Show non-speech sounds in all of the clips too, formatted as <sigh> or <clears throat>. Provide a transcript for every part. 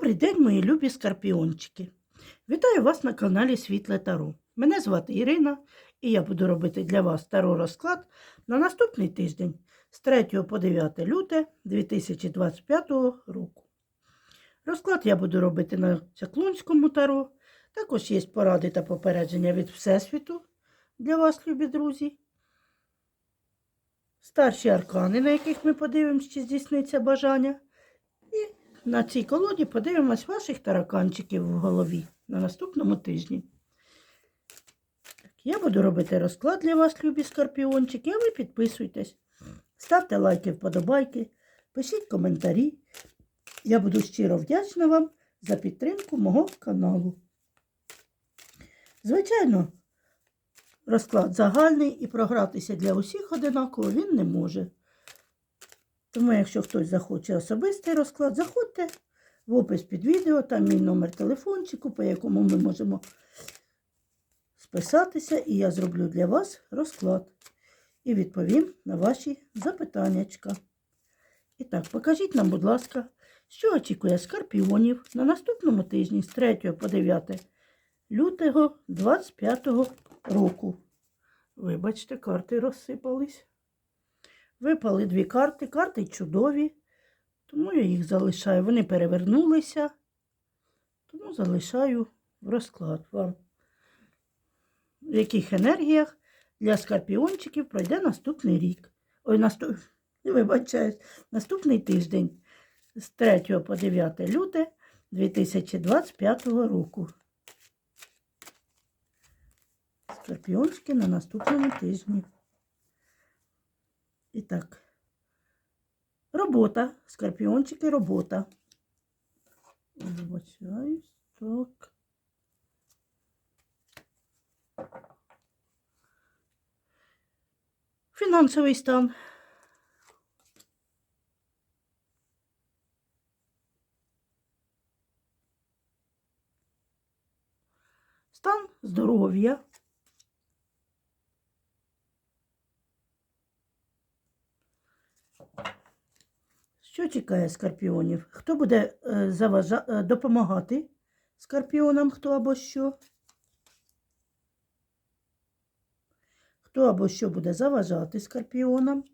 Добрий день, мої любі скорпіончики. Вітаю вас на каналі Світле Таро. Мене звати Ірина, і я буду робити для вас таро розклад на наступний тиждень з 3 по 9 люте 2025 року. Розклад я буду робити на Чаклунському таро. Також є поради та попередження від Всесвіту для вас, любі друзі. Старші аркани, на яких ми подивимося, чи здійсниться бажання. На цій колоді подивимось ваших тараканчиків в голові на наступному тижні. Так, я буду робити розклад для вас, любі скорпіончики, а ви підписуйтесь. Ставте лайки, вподобайки, пишіть коментарі. Я буду щиро вдячна вам за підтримку мого каналу. Звичайно, розклад загальний і програтися для усіх одинаково він не може. Тому, якщо хтось захоче особистий розклад, заходьте в опис під відео, там мій номер телефончику, по якому ми можемо списатися, і я зроблю для вас розклад і відповім на ваші запитаннячка. І так, покажіть нам, будь ласка, що очікує скорпіонів на наступному тижні з 3 по 9 лютого 25 року. Вибачте, карти розсипались. Випали дві карти, карти чудові, тому я їх залишаю. Вони перевернулися, тому залишаю в розклад вам. В яких енергіях для скорпіончиків пройде наступний рік. Ой, наступ... <laughs> вибачаюсь, наступний тиждень з 3 по 9 люте 2025 року. Скорпіончики на наступному тижні. І так. Робота. Скорпіончики, робота. Вибачаюсь. Так. Фінансовий стан. Стан здоров'я. Що чекає скорпіонів? Хто буде е, заважа... е, допомагати скорпіонам, хто або що? Хто або що буде заважати скорпіонам?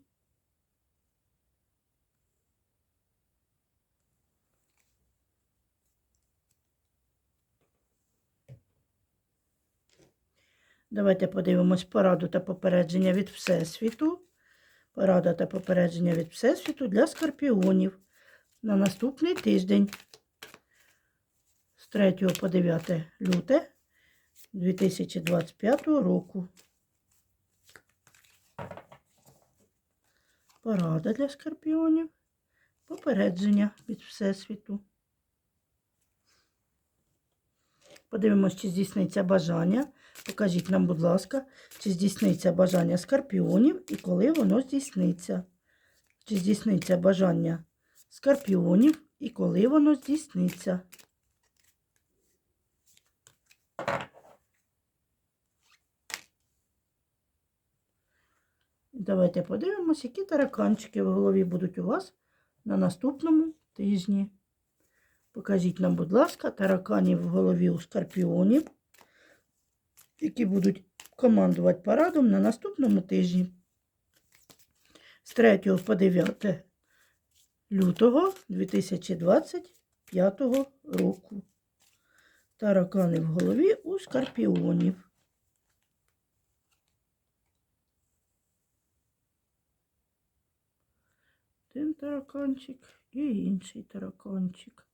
Давайте подивимось пораду та попередження від Всесвіту. Порада та попередження від Всесвіту для скорпіонів на наступний тиждень з 3 по 9 люте 2025 року. Порада для скорпіонів. Попередження від Всесвіту. Подивимось, чи здійсниться бажання. Покажіть нам, будь ласка, чи здійсниться бажання скорпіонів і коли воно здійсниться. Чи здійсниться бажання скорпіонів і коли воно здійсниться. Давайте подивимось, які тараканчики в голові будуть у вас на наступному тижні. Покажіть нам, будь ласка, тараканів в голові у скорпіонів, які будуть командувати парадом на наступному тижні. З 3 по 9 лютого 2025 року. Таракани в голові у скорпіонів. Один тараканчик і інший тараканчик.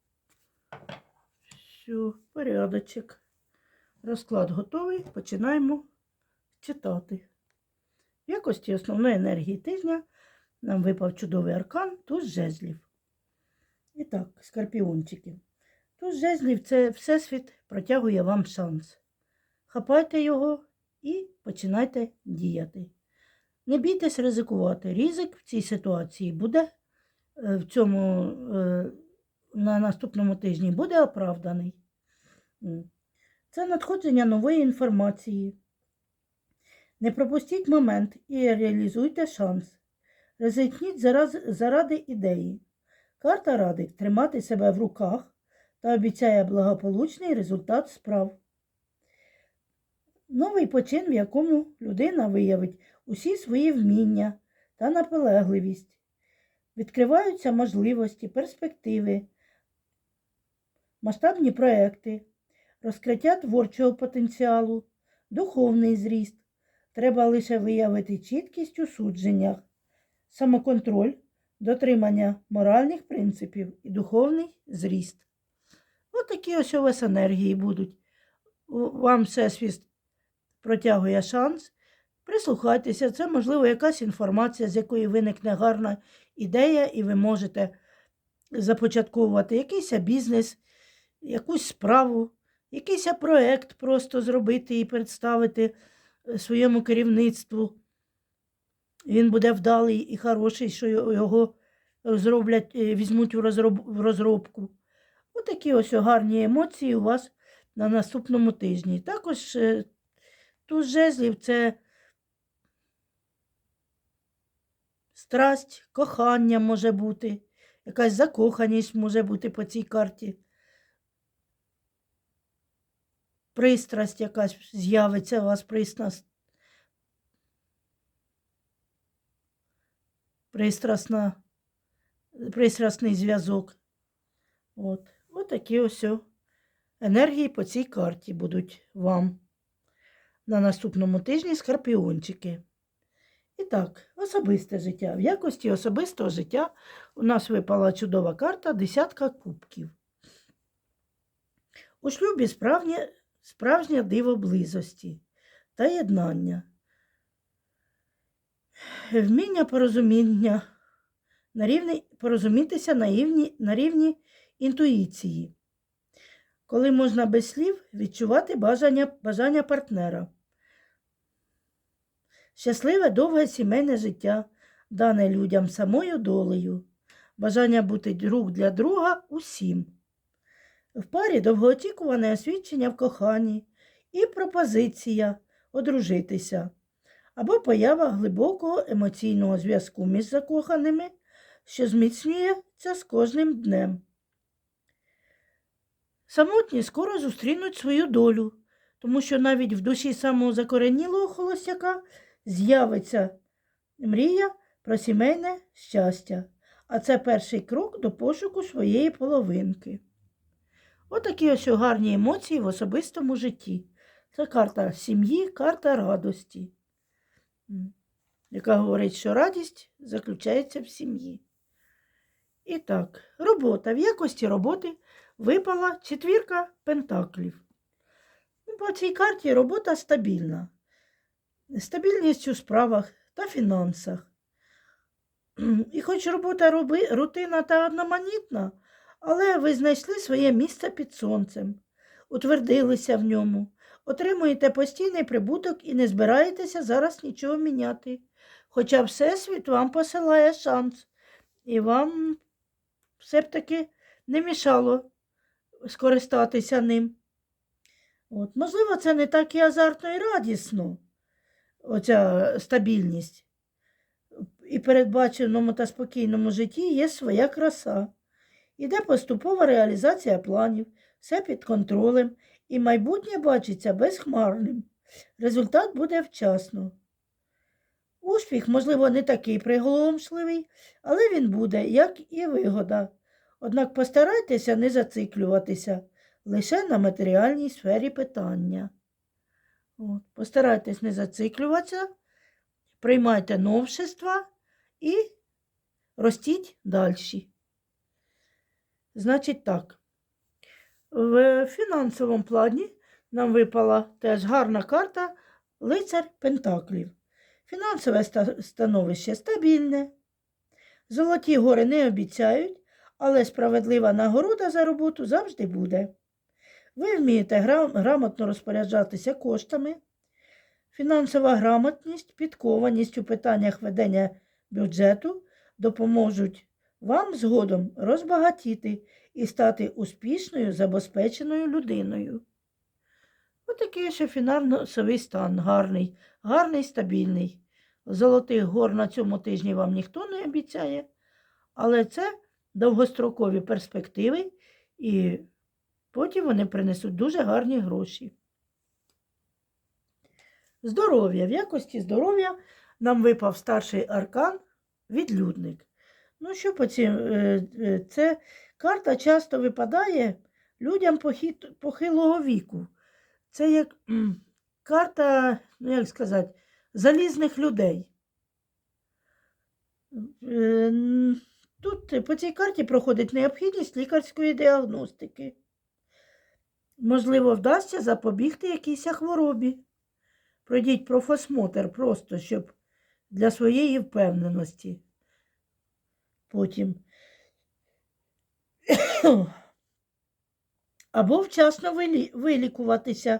Все, порядочок. Розклад готовий. Починаємо читати. В якості основної енергії тижня нам випав чудовий аркан туз жезлів. І так, скорпіончики. Туз жезлів це Всесвіт протягує вам шанс. Хапайте його і починайте діяти. Не бійтесь ризикувати. Ризик в цій ситуації буде е, в цьому е, на наступному тижні буде оправданий. Це надходження нової інформації. Не пропустіть момент і реалізуйте шанс. Ризикніть зараз- заради ідеї. Карта радить тримати себе в руках та обіцяє благополучний результат справ. Новий почин, в якому людина виявить усі свої вміння та наполегливість. Відкриваються можливості, перспективи, масштабні проекти, розкриття творчого потенціалу, духовний зріст. Треба лише виявити чіткість у судженнях, самоконтроль, дотримання моральних принципів і духовний зріст. Ось такі ось у вас енергії будуть. Вам всесвіт протягує шанс. Прислухайтеся, це, можливо, якась інформація, з якої виникне гарна ідея, і ви можете започатковувати якийсь бізнес, якусь справу, якийсь проект просто зробити і представити е, своєму керівництву. Він буде вдалий і хороший, що його зроблять, е, візьмуть в, розроб, в розробку. Отакі ось гарні емоції у вас на наступному тижні. Також е, туз жезлів це страсть, кохання може бути, якась закоханість може бути по цій карті. Пристрасть якась з'явиться у вас пристрасть. Пристрасна, пристрасний зв'язок. От. От такі ось енергії по цій карті будуть вам на наступному тижні скорпіончики. І так, особисте життя. В якості особистого життя у нас випала чудова карта десятка кубків. У шлюбі справжнє, справжнє диво близості та єднання, вміння порозуміння, на рівні, порозумітися на рівні, на рівні інтуїції, коли можна без слів відчувати бажання, бажання партнера. Щасливе довге сімейне життя, дане людям самою долею, бажання бути друг для друга усім. В парі довгоочікуване освідчення в коханні і пропозиція одружитися, або поява глибокого емоційного зв'язку між закоханими, що зміцнюється з кожним днем. Самотні скоро зустрінуть свою долю, тому що навіть в душі самого закоренілого холостяка з'явиться мрія про сімейне щастя, а це перший крок до пошуку своєї половинки. Отакі ось гарні емоції в особистому житті. Це карта сім'ї, карта радості, яка говорить, що радість заключається в сім'ї. І так, робота. В якості роботи випала четвірка пентаклів. Ну, По цій карті робота стабільна. Стабільність у справах та фінансах. <clears throat> І хоч робота роби, рутина та одноманітна, але ви знайшли своє місце під сонцем, утвердилися в ньому, отримуєте постійний прибуток і не збираєтеся зараз нічого міняти. Хоча Всесвіт вам посилає шанс, і вам все б таки не мішало скористатися ним. От, можливо, це не так і азартно і радісно, оця стабільність. І передбаченому та спокійному житті є своя краса. Іде поступова реалізація планів, все під контролем, і майбутнє бачиться безхмарним. Результат буде вчасно. Успіх, можливо, не такий приголомшливий, але він буде, як і вигода. Однак постарайтеся не зациклюватися лише на матеріальній сфері питання. От. Постарайтесь не зациклюватися, приймайте новшества і ростіть далі. Значить так, в фінансовому плані нам випала теж гарна карта лицар Пентаклів. Фінансове становище стабільне. Золоті гори не обіцяють, але справедлива нагорода за роботу завжди буде. Ви вмієте грамотно розпоряджатися коштами. Фінансова грамотність, підкованість у питаннях ведення бюджету допоможуть вам згодом розбагатіти і стати успішною, забезпеченою людиною. Отакий ще фінансовий стан гарний, гарний, стабільний. Золотих гор на цьому тижні вам ніхто не обіцяє, але це довгострокові перспективи і Потім вони принесуть дуже гарні гроші. Здоров'я. В якості здоров'я нам випав старший аркан відлюдник. Ну, що по цим, е, е, це карта часто випадає людям похилого віку. Це як карта, ну як сказати, залізних людей. Е, Тут по цій карті проходить необхідність лікарської діагностики. Можливо, вдасться запобігти якійсь хворобі. Пройдіть профосмотр просто, щоб для своєї впевненості. Потім. <coughs> Або вчасно вилі- вилікуватися,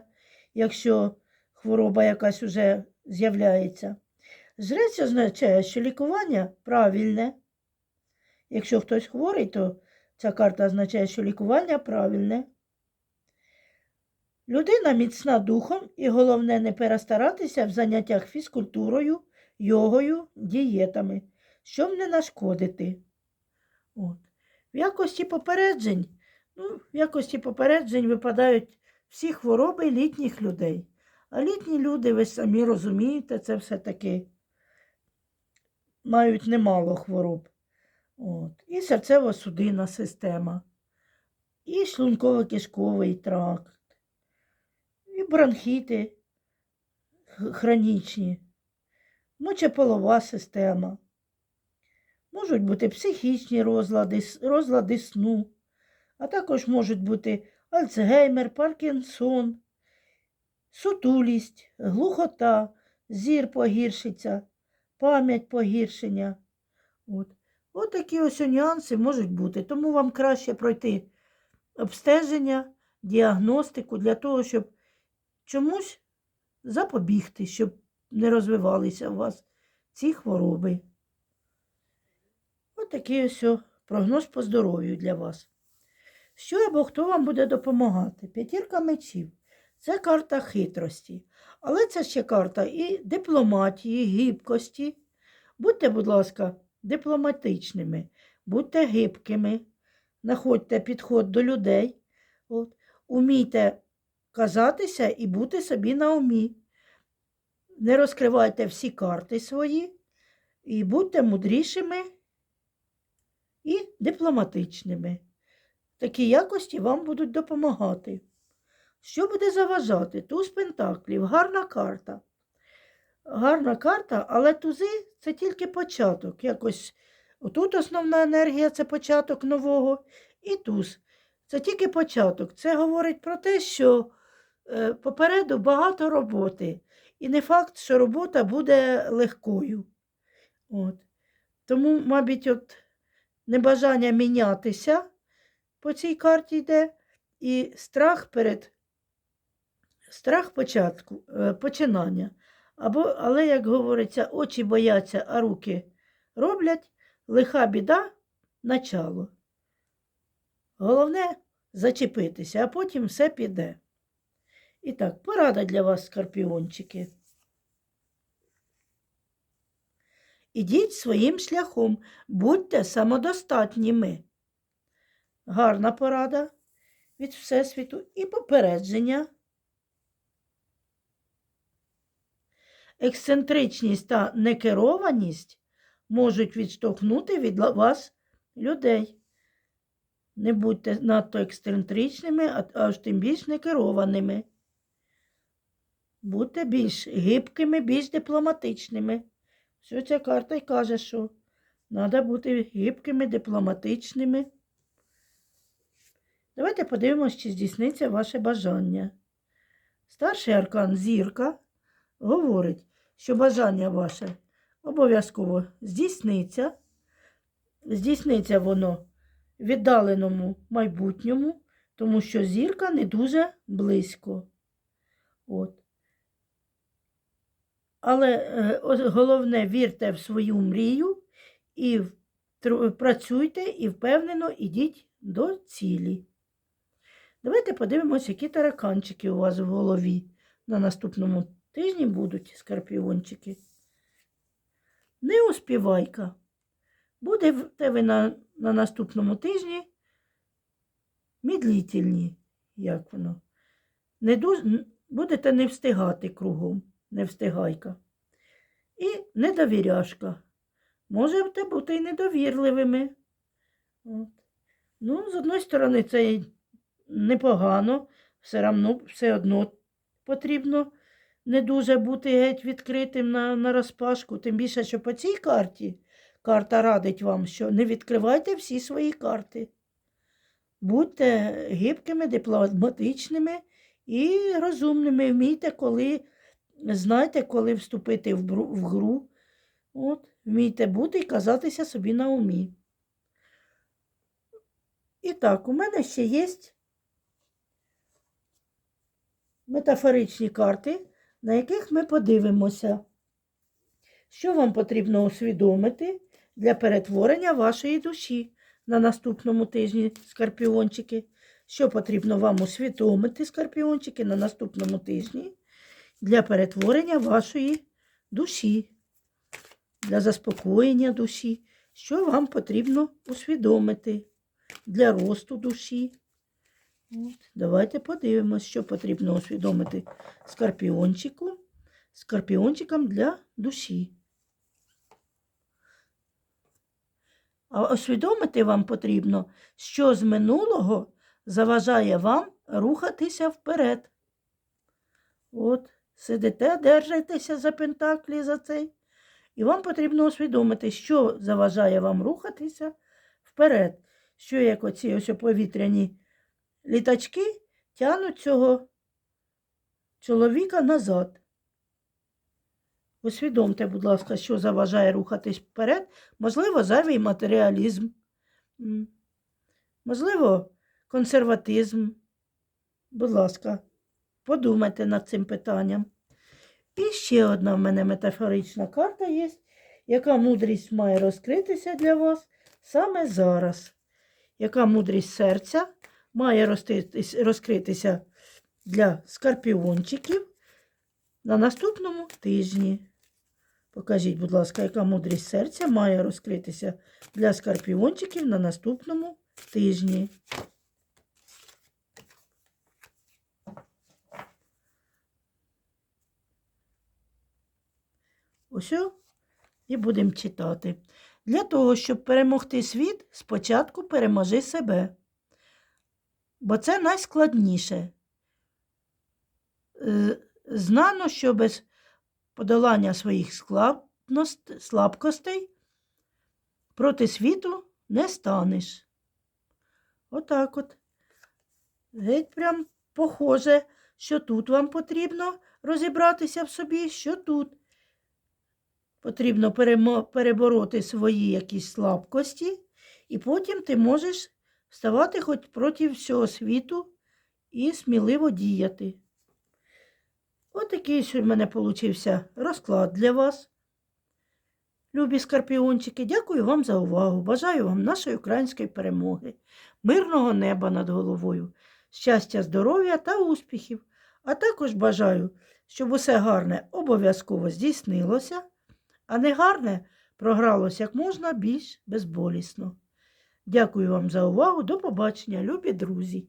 якщо хвороба якась уже з'являється. Жрець означає, що лікування правильне. Якщо хтось хворий, то ця карта означає, що лікування правильне. Людина міцна духом і головне не перестаратися в заняттях фізкультурою, йогою, дієтами, щоб не нашкодити. От. В якості попереджень, ну, в якості попереджень випадають всі хвороби літніх людей. А літні люди, ви самі розумієте, це все-таки мають немало хвороб. От. І серцево-судинна система, і шлунково-кишковий тракт, і бронхіти хронічні, мочеполова система. Можуть бути психічні розлади, розлади сну, а також можуть бути Альцгеймер, Паркінсон, сутулість, глухота, зір погіршиться, пам'ять погіршення. От. От такі ось нюанси можуть бути. Тому вам краще пройти обстеження, діагностику для того, щоб чомусь запобігти, щоб не розвивалися у вас ці хвороби. От такий ось прогноз по здоров'ю для вас. Що або хто вам буде допомагати? П'ятірка мечів. Це карта хитрості. Але це ще карта і дипломатії, гибкості. Будьте, будь ласка, дипломатичними, будьте гибкими, знаходьте підход до людей, от, умійте казатися і бути собі на умі. Не розкривайте всі карти свої і будьте мудрішими і дипломатичними. Такі якості вам будуть допомагати. Що буде заважати? Туз пентаклів, гарна карта. Гарна карта, але тузи це тільки початок. Якось отут основна енергія це початок нового, і туз це тільки початок. Це говорить про те, що е, попереду багато роботи. І не факт, що робота буде легкою. От. Тому, мабуть, от небажання мінятися по цій карті йде, і страх перед страх початку, е, починання. Або, але, як говориться, очі бояться, а руки роблять, лиха біда начало. Головне зачепитися, а потім все піде. І так, порада для вас, скорпіончики. Ідіть своїм шляхом, будьте самодостатніми. Гарна порада від Всесвіту і попередження. Ексцентричність та некерованість можуть відштовхнути від вас людей. Не будьте надто ексцентричними, аж тим більш некерованими. Будьте більш гибкими, більш дипломатичними. Що ця карта й каже, що треба бути гибкими, дипломатичними. Давайте подивимося, чи здійсниться ваше бажання. Старший аркан зірка говорить, що бажання ваше обов'язково здійсниться. Здійсниться воно віддаленому майбутньому, тому що зірка не дуже близько. От. Але е, головне, вірте в свою мрію і працюйте і впевнено ідіть до цілі. Давайте подивимося, які тараканчики у вас в голові на наступному тижні будуть скорпіончики. Не успівайка. Будете ви на, на наступному тижні медлительні. як воно. Не ду... Будете не встигати кругом, не встигайка. І недовіряшка. Можете бути і недовірливими. От. Ну, з одної сторони, це непогано, все одно, все одно потрібно не дуже бути геть відкритим на, на розпашку. Тим більше, що по цій карті карта радить вам, що не відкривайте всі свої карти. Будьте гибкими, дипломатичними і розумними. Вмійте, коли знайте, коли вступити в, бру- в гру. От, вмійте бути і казатися собі на умі. І так, у мене ще є метафоричні карти, на яких ми подивимося, що вам потрібно усвідомити для перетворення вашої душі на наступному тижні, скорпіончики. Що потрібно вам усвідомити, скорпіончики, на наступному тижні для перетворення вашої душі, для заспокоєння душі, що вам потрібно усвідомити для росту душі. От, давайте подивимось, що потрібно усвідомити скорпіончику, скорпіончикам для душі. А усвідомити вам потрібно, що з минулого заважає вам рухатися вперед. От, сидите, держитеся за пентаклі за цей. І вам потрібно усвідомити, що заважає вам рухатися вперед. Що як оці ось повітряні літачки тягнуть цього чоловіка назад. Усвідомте, будь ласка, що заважає рухатись вперед. Можливо, зайвий матеріалізм. Можливо, консерватизм. Будь ласка, подумайте над цим питанням. І ще одна в мене метафорична карта є, яка мудрість має розкритися для вас саме зараз. Яка мудрість серця має розкритися для скорпіончиків на наступному тижні. Покажіть, будь ласка, яка мудрість серця має розкритися для скорпіончиків на наступному тижні. Ось і будемо читати. Для того, щоб перемогти світ, спочатку переможи себе. Бо це найскладніше. Е, Знано, що без подолання своїх слабкостей проти світу не станеш. Отак от. Геть прям похоже, що тут вам потрібно розібратися в собі, що тут. Потрібно перебороти свої якісь слабкості, і потім ти можеш вставати хоч проти всього світу і сміливо діяти. От такий ось у мене получився розклад для вас. Любі скорпіончики, дякую вам за увагу. Бажаю вам нашої української перемоги, мирного неба над головою, щастя, здоров'я та успіхів. А також бажаю, щоб усе гарне обов'язково здійснилося, а негарне програлось як можна більш безболісно. Дякую вам за увагу. До побачення, любі друзі!